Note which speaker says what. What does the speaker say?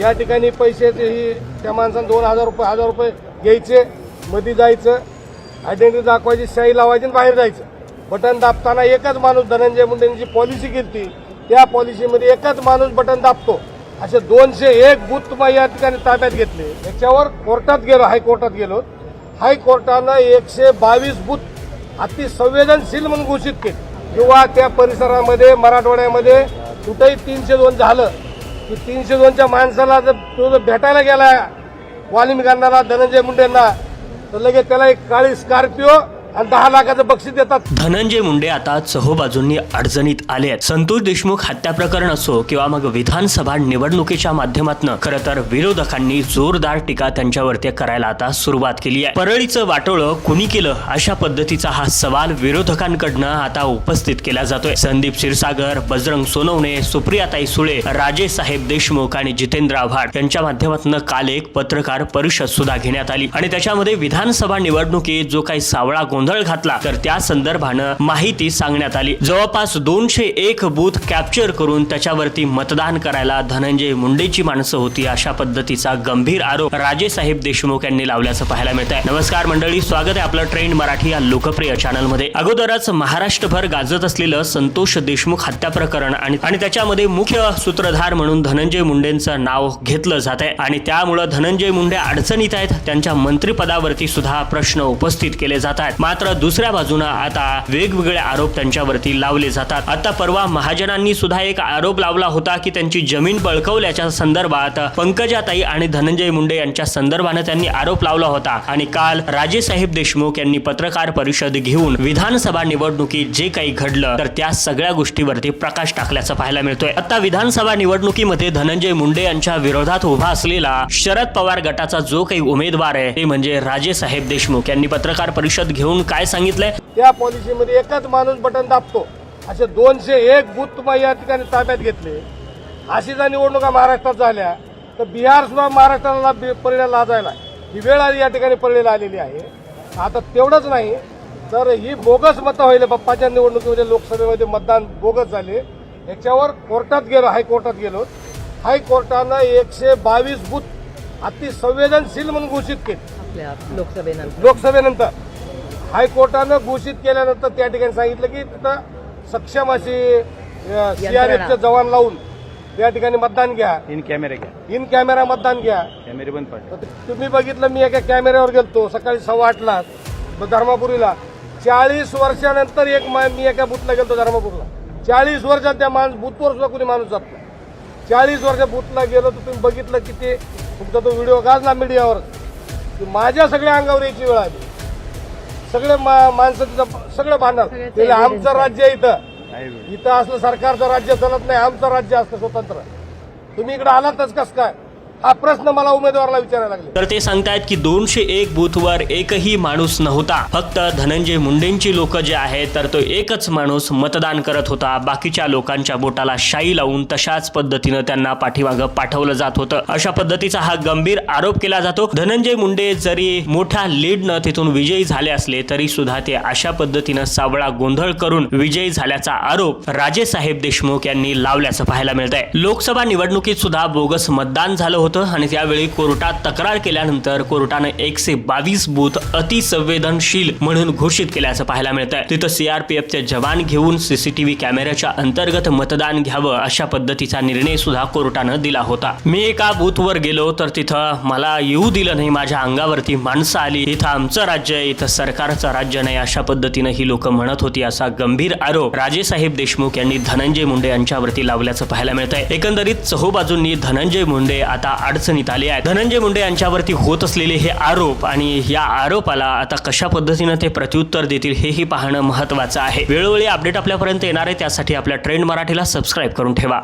Speaker 1: या ठिकाणी पैशाचेही त्या माणसानं दोन हजार रुपये हजार रुपये घ्यायचे मध्ये जायचं आयडेंटिटी दाखवायची शाई लावायची आणि बाहेर जायचं. बटन दाबताना एकच माणूस धनंजय मुंडेंची पॉलिसी केली त्या पॉलिसीमध्ये एकच माणूस बटन दाबतो. असे दोनशे एक बूथ या ठिकाणी ताब्यात घेतले. याच्यावर कोर्टात गेलो हायकोर्टात गेलो. हायकोर्टानं एकशे बावीस बूथ अति संवेदनशील म्हणून घोषित केले. किंवा त्या परिसरामध्ये मराठवाड्यामध्ये कुठेही तीनशे दोन झालं की तीनशे दोनच्या माणसाला जर तो जर भेटायला गेला वाल्मिकांना धनंजय मुंडेंना तर लगेच त्याला एक काळी स्कॉर्पिओ आणि दहा लाखाचं बक्षीस देतात.
Speaker 2: धनंजय मुंडे आता सहबाजूंनी अडचणीत आले आहेत. संतोष देशमुख हत्या प्रकरण असो किंवा मग विधानसभा निवडणुकीच्या माध्यमातून खरं तर विरोधकांनी जोरदार टीका त्यांच्यावरती करायला आता सुरुवात केली आहे. परळीचं वाटोळं कुणी केलं अशा पद्धतीचा हा सवाल विरोधकांकडनं आता उपस्थित केला जातोय. संदीप क्षीरसागर बजरंग सोनवणे सुप्रियाताई सुळे राजे साहेब देशमुख आणि जितेंद्र आव्हाड यांच्या माध्यमातून काल एक पत्रकार परिषद सुद्धा घेण्यात आली. आणि त्याच्यामध्ये विधानसभा निवडणुकीत जो काही सावळा गोंधळ गोंधळ घातला. तर त्या संदर्भानं माहिती सांगण्यात आली. जवळपास दोनशे एक बूथ कॅप्चर करून त्याच्यावरती मतदान करायला धनंजय मुंडेची माणसं होती अशा पद्धतीचा गंभीर आरोप राजेसाहेब देशमुख यांनी लावल्याचं पाहायला मिळत आहे नमस्कार मंडळी स्वागत आहे आपलं ट्रेंड मराठी या लोकप्रिय चॅनलमध्ये. अगोदरच महाराष्ट्रभर गाजत असलेलं संतोष देशमुख हत्या प्रकरण आणि आणि त्याच्यामध्ये मुख्य सूत्रधार म्हणून धनंजय मुंडेंचं नाव घेतलं जात आहे आणि त्यामुळं धनंजय मुंडे अडचणीत आहेत. त्यांच्या मंत्रिपदावरती सुद्धा प्रश्न उपस्थित केले जात आहेत. मात्र दुसऱ्या बाजूनं आता वेगवेगळे आरोप त्यांच्यावरती लावले जातात. आता परवा महाजनांनी सुद्धा एक आरोप लावला होता की त्यांची जमीन बळकवल्याच्या संदर्भात पंकजाताई आणि धनंजय मुंडे यांच्या संदर्भानं त्यांनी आरोप लावला होता. आणि काल राजेसाहेब देशमुख यांनी पत्रकार परिषद घेऊन विधानसभा निवडणुकीत जे काही घडलं तर त्या सगळ्या गोष्टीवरती प्रकाश टाकल्याचं पाहायला मिळतोय. आता विधानसभा निवडणुकीमध्ये धनंजय मुंडे यांच्या विरोधात उभा असलेला शरद पवार गटाचा जो काही उमेदवार आहे ते म्हणजे राजेसाहेब देशमुख. यांनी पत्रकार परिषद घेऊन काय सांगितलंय?
Speaker 1: त्या पॉलिसीमध्ये एकच माणूस बटन दाबतो. असे दोनशे एक बूथ तुम्हाला या ठिकाणी ताब्यात घेतले. अशी जर निवडणुका महाराष्ट्रात झाल्या तर बिहार सुद्धा महाराष्ट्राला परिणाम लाजायला. ही वेळ आली या ठिकाणी परिणाम आलेली आहे. आता तेवढंच नाही तर ही बोगस मतं होईल बाप्पाच्या निवडणुकीमध्ये लोकसभेमध्ये मतदान बोगस झाले. याच्यावर कोर्टात गेलो हायकोर्टात गेलो. हायकोर्टानं एकशे बावीस बूथ अति संवेदनशील म्हणून घोषित केले.
Speaker 3: आपल्या लोकसभेनंतर.
Speaker 1: लोकसभेनंतर. हायकोर्टानं घोषित केल्यानंतर त्या ठिकाणी सांगितलं की तिथं सक्षम अशी सीआरएफचे जवान लावून त्या ठिकाणी मतदान घ्या.
Speaker 4: इन कॅमेरे घ्या.
Speaker 1: इन कॅमेरा मतदान घ्या.
Speaker 4: कॅमेरे बंद पडले.
Speaker 1: तर तुम्ही बघितलं मी एका कॅमेऱ्यावर गेलतो सकाळी सव्वा आठला धर्मापुरीला. चाळीस वर्षानंतर एक मा- मी एका बुथला गेलतो धर्मापूरला. चाळीस वर्षात त्या माणूस बुथवर सुद्धा कोणी माणूस जात नाही. चाळीस वर्ष बुथला गेलो तर तुम्ही बघितलं की ते तुमचा तो व्हिडिओ गाजला मीडियावर की माझ्या सगळ्या अंगावर यायची वेळ आली. सगळे मा- माणसं तिथं सगळं ते आमचं राज्य आहे इथं. इथं असलं सरकारचं राज्य चालत नाही आमचं राज्य असतं स्वतंत्र. तुम्ही इकडे आलातच कस काय? हा प्रश्न मला उमेदवाराला विचारायला लागले.
Speaker 2: तर ते सांगतायत की दोनशे एक बूथवर एकही माणूस नव्हता. फक्त धनंजय मुंडेंची लोक जे आहेत तर तो एकच माणूस मतदान करत होता. बाकीच्या लोकांच्या बोटाला शाई लावून तशाच पद्धतीनं त्यांना पाठीमागं पाठवलं जात होतं. अशा पद्धतीचा हा गंभीर आरोप केला जातो. धनंजय मुंडे जरी मोठ्या लीडनं तिथून विजयी झाले असले तरी सुद्धा ते अशा पद्धतीनं सावळा गोंधळ करून विजयी झाल्याचा आरोप राजेसाहेब देशमुख यांनी लावल्याचं पाहायला मिळत आहे लोकसभा निवडणुकीत सुद्धा बोगस मतदान झालं होतं. आणि त्यावेळी कोर्टात तक्रार केल्यानंतर कोर्टानं एकशे बावीस बूथ अतिसंवेदनशील म्हणून घोषित केल्याचं पाहायला मिळत आहे तिथं सीआरपीएफचे जवान घेऊन सीसीटीव्ही कॅमेऱ्याच्या अंतर्गत मतदान घ्यावं अशा पद्धतीचा निर्णय सुद्धा कोर्टानं दिला होता. मी एका बूथवर गेलो तर तिथं मला येऊ दिलं नाही माझ्या अंगावरती माणसं आली. इथं आमचं राज्य आहे इथं सरकारचं राज्य नाही अशा पद्धतीनं ही लोक म्हणत होती असा गंभीर आरोप राजेसाहेब देशमुख यांनी धनंजय मुंडे यांच्यावरती लावल्याचं पाहायला मिळत आहे एकंदरीत चहूबाजूंनी धनंजय मुंडे आता अडचणीत आले आहेत. धनंजय मुंडे यांच्यावरती होत असलेले हे आरोप आणि या आरोपाला आता कशा पद्धतीनं ते प्रत्युत्तर देतील हेही पाहणं महत्वाचं आहे. वेळोवेळी अपडेट आपल्यापर्यंत येणार आहे त्यासाठी आपल्या ट्रेंड मराठीला सबस्क्राईब करून ठेवा.